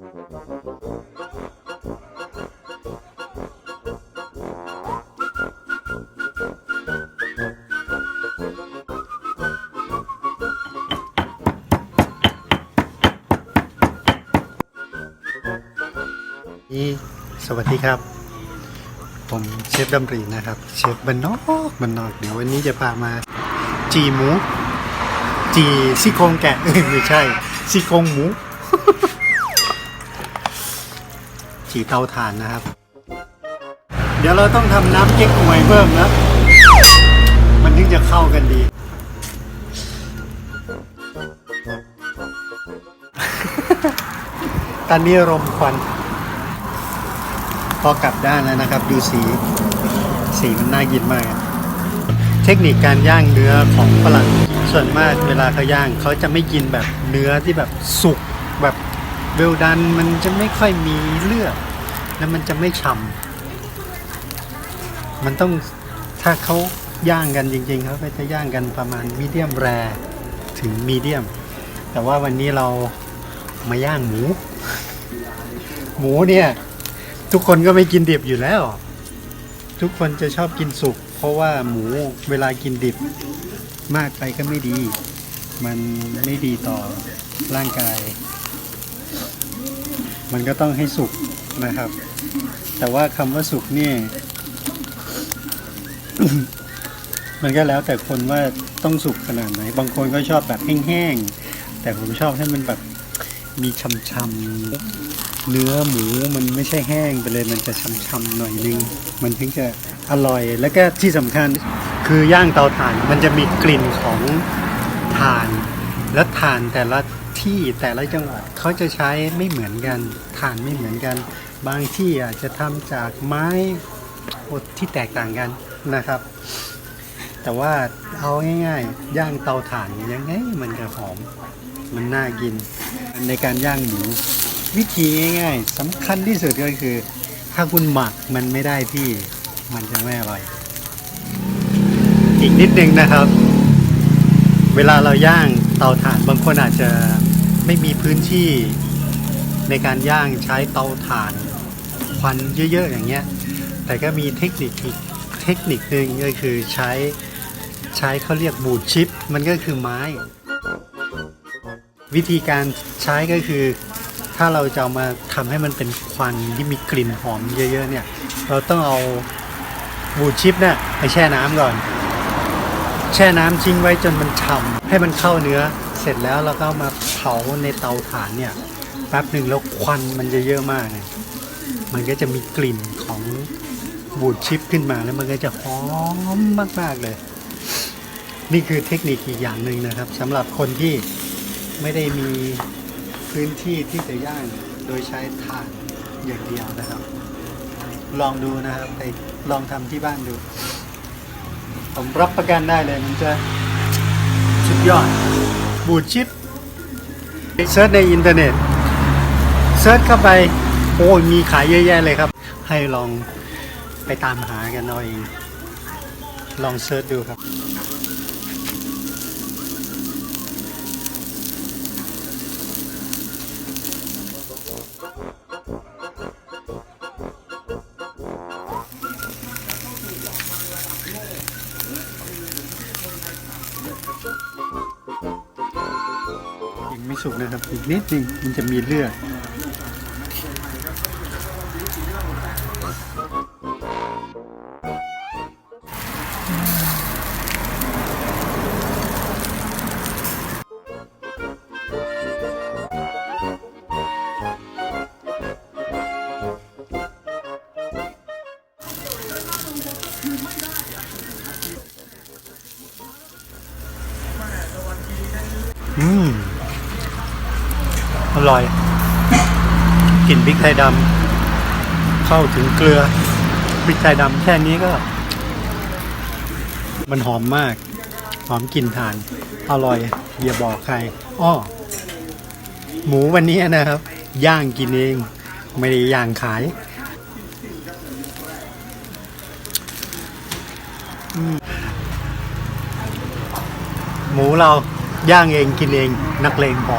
สวัสดีครับ ผมเชฟดำรีนะครับ เชฟบันนอกบันนอก เดี๋ยววันนี้จะพามา จีหมู จีซี่โครงแกะไม่ใช่ซี่โครงหมู จีเตาถ่านนะครับ เดี๋ยวเราต้องทำน้ำเก๊กฮวยเพิ่มนะมันถึงจะเข้ากันดี ตอนนี้รมควัน พอกลับด้านแล้วนะครับ ดูสี สีมันน่ากินมาก เทคนิคการย่างเนื้อของฝรั่งส่วนมากเวลาเขาย่างเขาจะไม่กินแบบเนื้อที่แบบสุกแบบ เวลดันมันจะไม่ค่อยมีเลือดแล้วมันจะไม่ฉ่ำมันต้องถ้าเขาย่างกันจริงๆเขาก็จะย่างกันประมาณมีเดียมแรถึงมีเดียม แต่ว่าวันนี้เรามาย่างหมู หมูเนี่ย ทุกคนก็ไม่กินดิบอยู่แล้ว ทุกคนจะชอบกินสุก เพราะว่าหมูเวลากินดิบมากไปก็ไม่ดี มันไม่ดีต่อร่างกาย มันก็ต้องให้สุกนะครับ แต่ว่าคำว่าสุกนี่ มันก็แล้วแต่คนว่าต้องสุกขนาดไหน บางคนก็ชอบแบบแห้งๆ แต่ผมชอบให้มันแบบมีช่ำๆ เนื้อหมูมันไม่ใช่แห้งไปเลย มันจะช้ำๆหน่อยนึง มันถึงจะอร่อย แล้วก็ที่สำคัญคือย่างเตาถ่าน มันจะมีกลิ่นของถ่าน และถ่านแต่ละ ที่แต่ละจังหวัดเขาจะใช้ไม่เหมือนกันถ่านไม่เหมือนกัน บางที่อาจจะทำจากไม้ที่แตกต่างกันนะครับ แต่ว่าเอาง่ายๆ ย่างเตาถ่านยังไงมันก็หอม มันน่ากิน ในการย่างหมูวิธีง่ายๆสำคัญที่สุดก็คือ ถ้าคุณหมักมันไม่ได้ที่มันจะไม่อร่อย อีกนิดนึงนะครับ เวลาเราย่างเตาถ่านบางคนอาจจะ ไม่มีพื้นที่ในการย่างใช้เตาถ่านควันเยอะๆอย่างเงี้ย แต่ก็มีเทคนิคอีกเทคนิคหนึ่งก็คือใช้ใช้เขาเรียกบูดชิป มันก็คือไม้ วิธีการใช้ก็คือ ถ้าเราจะามาทำให้มันเป็นควันที่มีกลิ่นหอมเยอะๆเนี่ย เราต้องเอาบูดชิปเนี่ยไปแช่น้ำก่อน แช่น้ำทิ้งไว้จนมันฉ่ำให้มันเข้าเนื้อ เสร็จแล้วเราก็มาเผาในเตาถ่านเนี่ยแป๊บหนึ่งแล้วควันมันจะเยอะมากเนี่ยมันก็จะมีกลิ่นของบูดชิปขึ้นมาแล้วมันก็จะหอมมากๆเลย นี่คือเทคนิคอีกอย่างหนึ่งนะครับสำหรับคนที่ไม่ได้มีพื้นที่ที่จะย่างโดยใช้ถ่านอย่างเดียวนะครับ ลองดูนะครับไปลองทำที่บ้านดู ผมรับประกันได้เลยมันจะสุดยอด บูดชิปเซิร์ชในอินเทอร์เน็ตเซิร์ชเข้าไปโอ้มีขายเยอะแยะเลยครับ ให้ลองไปตามหากันเอาเอง ลองเซิร์ชดูครับ ไม่สุกนะครับอีกนิดนึงมันจะมีเลือดอืมอ ร่อยกลิ่นพริกไทยดำเข้าถึงเกลือพริกไทยดำแค่นี้ก็ มันหอมมาก หอมกลิ่นถ่าน อร่อยอย่าบอกใครอ้อหมูวันนี้นะครับ ย่างกินเอง ไม่ได้ย่างขายหมูเราย่างเองกินเอง นักเลงพอ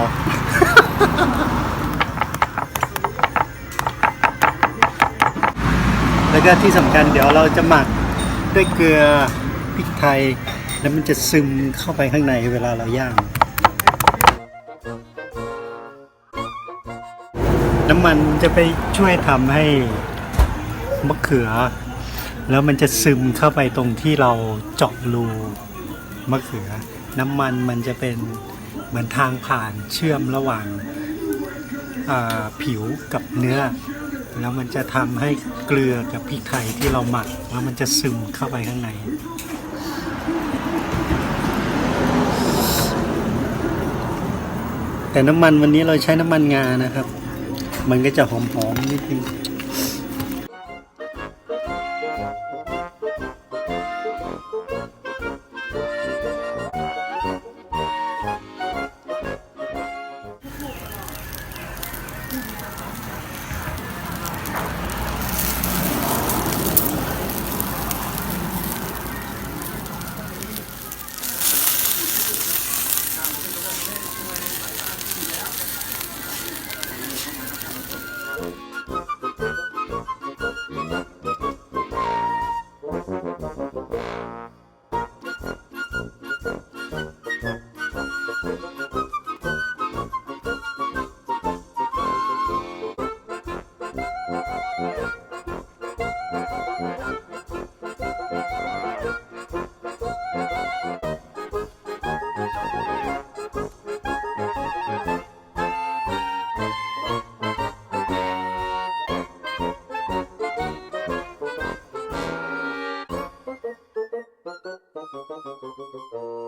แล้วก็ที่สำคัญเดี๋ยวเราจะหมักด้วยเกลือพริกไทย แล้วมันจะซึมเข้าไปข้างในเวลาเราย่าง น้ำมันจะไปช่วยทำให้มะเขือ แล้วมันจะซึมเข้าไปตรงที่เราเจาะรูมะเขือ น้ำมันมันจะเป็น เหมือนทางผ่านเชื่อมระหว่างาผิวกับเนื้อ แล้วมันจะทำให้เกลือกับพริกไทยที่เราหมัก แล้วมันจะซึมเข้าไปข้างในแต่น้ำมันวันนี้เราใช้น้ำมันงานะครับ มันก็จะหอมๆนิดนึง